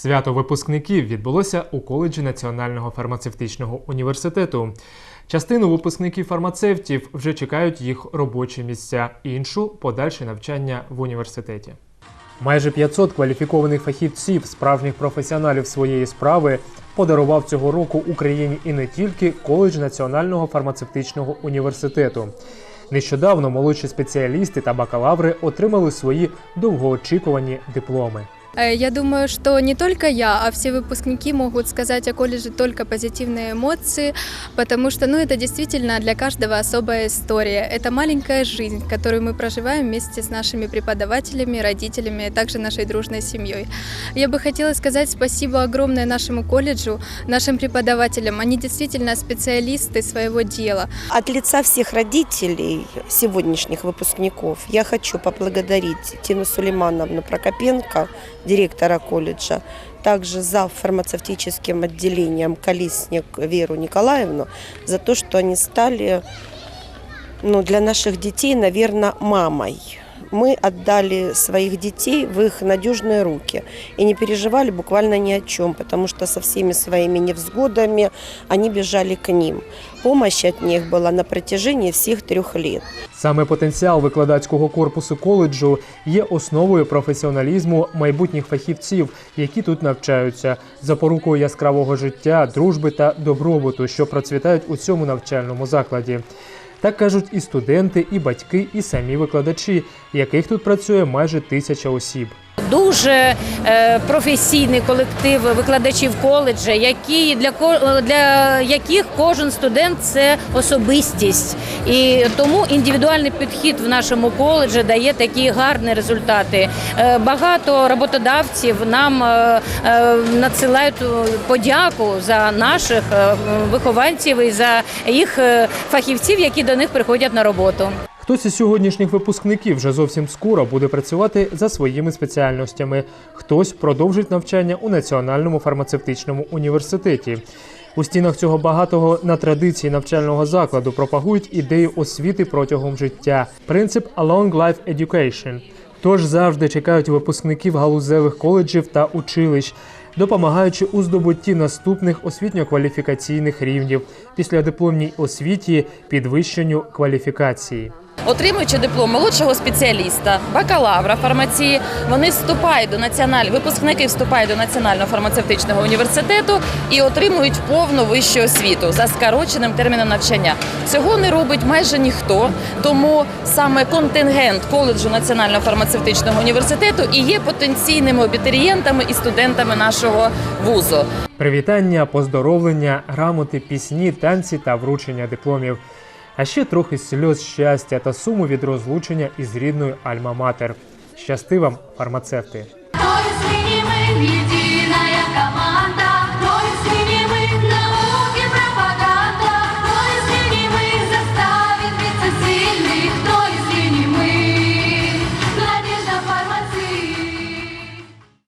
Свято випускників відбулося у коледжі Національного фармацевтичного університету. Частину випускників фармацевтів вже чекають їх робочі місця, іншу подальше навчання в університеті. Майже 500 кваліфікованих фахівців, справжніх професіоналів своєї справи, подарував цього року Україні і не тільки коледж Національного фармацевтичного університету. Нещодавно молодші спеціалісти та бакалаври отримали свої довгоочікувані дипломи. Э, Я думаю, что не только я, а все выпускники могут сказать о колледже только позитивные эмоции, потому что ну, это действительно для каждого особая история. Это маленькая жизнь, которую мы проживаем вместе с нашими преподавателями, родителями, а также нашей дружной семьей. Я бы хотела сказать спасибо огромное нашему колледжу, нашим преподавателям. Они действительно специалисты своего дела. От лица всех родителей сегодняшних выпускников я хочу поблагодарить Тину Сулеймановну Прокопенко, директора колледжа, также за фармацевтическим отделением Колесник Веру Николаевну за то, что они стали ну, для наших детей, наверное, мамой Мы отдали своих детей в их надежные руки и не переживали буквально ни о чем, потому что со всеми своими невзгодами они бежали к ним. Помощь от них была на протяжении всех трех лет. Саме потенціал викладацького корпусу коледжу є основою професіоналізму майбутніх фахівців, які тут навчаються, запорукою яскравого життя, дружби та добробуту, що процвітають у цьому навчальному закладі. Так кажуть і студенти, і батьки, і самі викладачі, яких тут працює майже тисяча осіб. Дуже е, професійний колектив викладачів коледжа, які для для яких кожен студент це особистість, і тому індивідуальний підхід в нашому коледжі дає такі гарні результати. Е, Багато роботодавців нам е, надсилають подяку за наших вихованців і за їх фахівців, які до них приходять на роботу. Хтось із сьогоднішніх випускників вже зовсім скоро буде працювати за своїми спеціальностями, хтось продовжить навчання у Національному фармацевтичному університеті. У стінах цього багатого на традиції навчального закладу пропагують ідею освіти протягом життя, принцип «A long life education». Тож завжди чекають випускників галузевих коледжів та училищ, допомагаючи у здобутті наступних освітньо-кваліфікаційних рівнів після дипломній освіті підвищенню кваліфікації. Отримуючи диплом молодшого спеціаліста, бакалавра фармації, вони вступають до національного випускники вступають до національного фармацевтичного університету і отримують повну вищу освіту за скороченим терміном навчання. Цього не робить майже ніхто, тому саме контингент коледжу національного фармацевтичного університету і є потенційними абітурієнтами і студентами нашого вузу. Привітання, поздоровлення, грамоти, пісні, танці та вручення дипломів. А ще трохи сльоз щастя та суму від розлучення із рідною Альма-Матер. Щасти вам, фармацевти!